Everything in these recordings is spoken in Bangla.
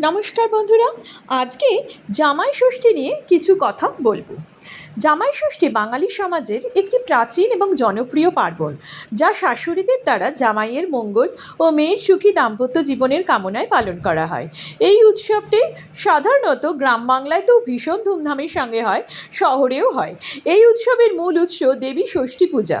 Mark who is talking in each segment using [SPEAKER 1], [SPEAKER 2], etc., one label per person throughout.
[SPEAKER 1] নমস্কার বন্ধুরা আজকে জামাই ষষ্ঠী নিয়ে কিছু কথা বলব। জামাই ষষ্ঠী বাঙালি সমাজের একটি প্রাচীন এবং জনপ্রিয় পার্বণ, যা শাশুড়িদের দ্বারা জামাইয়ের মঙ্গল ও মেয়ের সুখী দাম্পত্য জীবনের কামনায় পালন করা হয়। এই উৎসবটি সাধারণত গ্রাম বাংলায় তো ভীষণ ধুমধামের সঙ্গে হয়, শহরেও হয়। এই উৎসবের মূল উৎস দেবী ষষ্ঠী পূজা।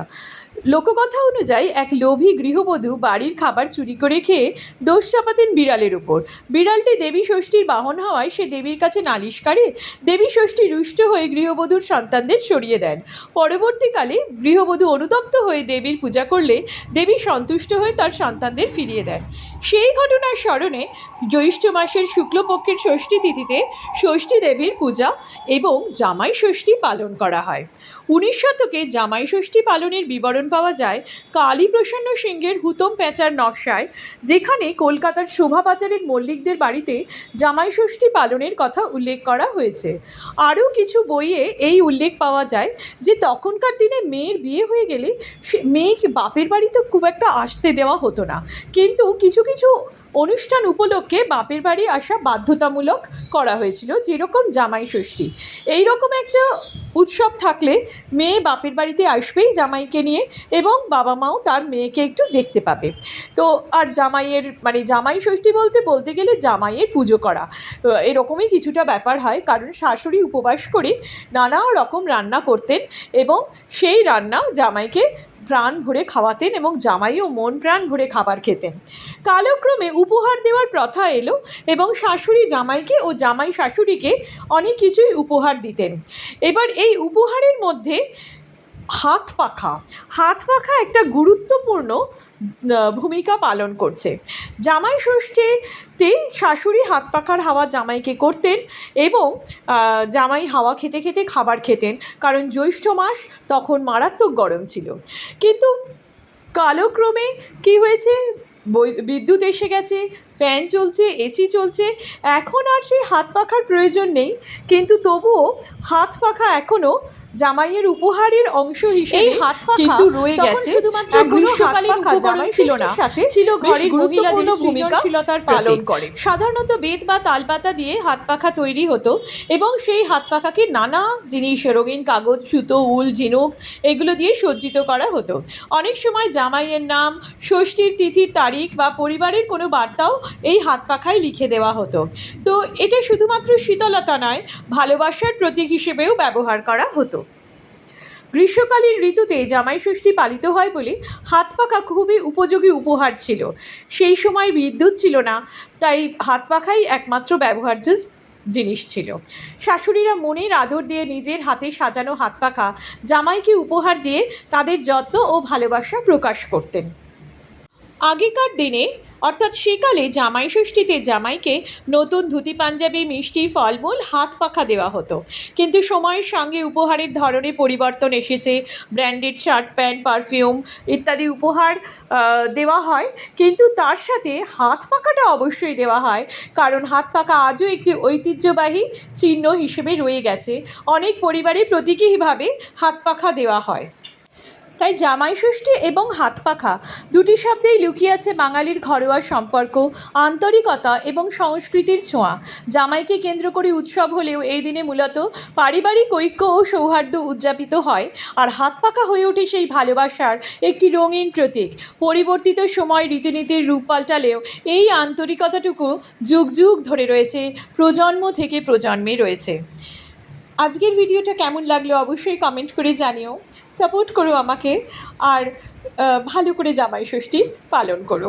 [SPEAKER 1] লোককথা অনুযায়ী এক লোভী গৃহবধূ বাড়ির খাবার চুরি করে খেয়ে দোষ চাপাতেন বিড়ালের উপর। বিড়ালটি দেবী ষষ্ঠীর বাহন হওয়ায় সে দেবীর কাছে নালিশ করে, দেবী ষষ্ঠী রুষ্ট হয়ে গৃহবধূর সন্তানদের সরিয়ে দেন। পরবর্তীকালে গৃহবধূ অনুতপ্ত হয়ে দেবীর পূজা করলে দেবী সন্তুষ্ট হয়ে তার সন্তানদের ফিরিয়ে দেন। সেই ঘটনার স্মরণে জ্যৈষ্ঠ মাসের শুক্লপক্ষের ষষ্ঠী তিথিতে ষষ্ঠী দেবীর পূজা এবং জামাই ষষ্ঠী পালন করা হয়। উনিশ শতকে জামাই ষষ্ঠী পালনের বিবরণ পাওয়া যায় কালীপ্রসন্ন সিংহের হুতম প্যাঁচার নকশায়, যেখানে কলকাতার শোভাবাজারের মল্লিকদের বাড়িতে জামাই ষষ্ঠী পালনের কথা উল্লেখ করা হয়েছে। আরও কিছু বইয়ে এই উল্লেখ পাওয়া যায় যে তখনকার দিনে মেয়ের বিয়ে হয়ে গেলে সে মেয়েকে বাপের বাড়ি তো খুব একটা আসতে দেওয়া হতো না। কিন্তু কিছু কিছু অনুষ্ঠান উপলক্ষে বাপের বাড়ি আসা বাধ্যতামূলক করা হয়েছিল, যেরকম জামাই ষষ্ঠী। এইরকম একটা উৎসব থাকলে মেয়ে বাপের বাড়িতে আসবেই জামাইকে নিয়ে এবং বাবা মাও তার মেয়েকে একটু দেখতে পাবে। তো আর জামাইয়ের মানে জামাই ষষ্ঠী বলতে বলতে গেলে জামাইয়ের পুজো করা। এরকমই কিছুটা ব্যাপার হয়, কারণ শাশুড়ি উপবাস করে নানা রকম রান্না করতেন এবং সেই রান্না জামাইকে প্রাণ ভরে খাওয়াতেন এবং জামাইও মন প্রাণ ভরে খাবার খেতেন। কালক্রমে উপহার দেওয়ার প্রথা এলো এবং শাশুড়ি জামাইকে ও জামাই শাশুড়িকে অনেক কিছুই উপহার দিতেন। এবার এই উপহারের মধ্যে হাত পাখা। হাত পাখা একটা গুরুত্বপূর্ণ ভূমিকা পালন করছে। জামাই ষষ্ঠীতে শাশুড়ি হাত পাখার হাওয়া জামাইকে করতেন এবং জামাই হাওয়া খেতে খেতে খাবার খেতেন, কারণ জ্যৈষ্ঠ মাস তখন মারাত্মক গরম ছিল। কিন্তু কালক্রমে কি হয়েছে? বিদ্যুৎ এসে গেছে, ফ্যান চলছে, এসি চলছে, এখন আর সেই হাত পাখার প্রয়োজন নেই। কিন্তু তবুও হাত পাখা এখনও জামাইয়ের উপহারের অংশ হিসেবে
[SPEAKER 2] হাত
[SPEAKER 1] কিন্তু রয়ে গেছে।
[SPEAKER 2] শুধুমাত্র গ্রীষ্মকালীন উপকরণ ছিল না,
[SPEAKER 1] সাথে
[SPEAKER 2] ছিল ঘরের মহিলাদের সৃজনশীলতার
[SPEAKER 1] পালন করে। সাধারণত বেত বা তালপাতা দিয়ে হাত পাখা তৈরি হতো এবং সেই হাত পাখাকে নানা জিনিস রঙিন কাগজ সুতো উল ঝিনুক এগুলো দিয়ে সজ্জিত করা হতো। অনেক সময় জামাইয়ের নাম ষষ্ঠীর তিথির তারিখ বা পরিবারের কোনো বার্তাও এই হাত পাখায় লিখে দেওয়া হতো। তো এটা শুধুমাত্র শীতলতা নয় ভালোবাসার প্রতীক হিসেবেও ব্যবহার করা হতো। গ্রীষ্মকালীন ঋতুতে জামাই ষষ্ঠী পালিত হয় বলে হাত পাখা খুবই উপযোগী উপহার ছিল। সেই সময় বিদ্যুৎ ছিল না, তাই হাত পাখাই একমাত্র ব্যবহার্য জিনিস ছিল। শাশুড়িরা মনের আদর দিয়ে নিজের হাতে সাজানো হাত পাখা জামাইকে উপহার দিয়ে তাদের যত্ন ও ভালোবাসা প্রকাশ করতেন। আগেকার দিনে, অর্থাৎ সেকালে জামাই ষষ্ঠীতে জামাইকে নতুন ধুতি, পাঞ্জাবি, মিষ্টি, ফলমূল, হাত পাখা দেওয়া হতো। কিন্তু সময়ের সঙ্গে উপহারের ধরনে পরিবর্তন এসেছে। ব্র্যান্ডেড শার্ট, প্যান্ট, পারফিউম ইত্যাদি উপহার দেওয়া হয়। কিন্তু তার সাথে হাত পাখাটা অবশ্যই দেওয়া হয়। কারণ হাত পাখা আজও একটি ঐতিহ্যবাহী চিহ্ন হিসেবে রয়ে গেছে। অনেক পরিবারে প্রতীকীভাবে হাত পাখা দেওয়া হয়। তাই জামাই ষষ্ঠী এবং হাত পাখা। দুটি শব্দেই লুকিয়ে আছে বাঙালির ঘরোয়া সম্পর্ক, আন্তরিকতা এবং সংস্কৃতির ছোঁয়া। জামাইকে কেন্দ্র করে উৎসব হলেও এই দিনে মূলত পারিবারিক ঐক্য ও সৌহার্দ্য উদযাপিত হয় আর হাত পাখা হয়ে ওঠে সেই ভালোবাসার একটি রঙিন প্রতীক। পরিবর্তিত সময় রীতিনীতির রূপ পাল্টালেও এই আন্তরিকতাটুকু যুগ যুগ ধরে রয়েছে, প্রজন্ম থেকে প্রজন্মে রয়েছে। আজকের ভিডিওটা কেমন লাগল অবশ্যই কমেন্ট করে জানিও। সাপোর্ট করো আমাকে আর ভালো করে জামাই ষষ্ঠী পালন করো।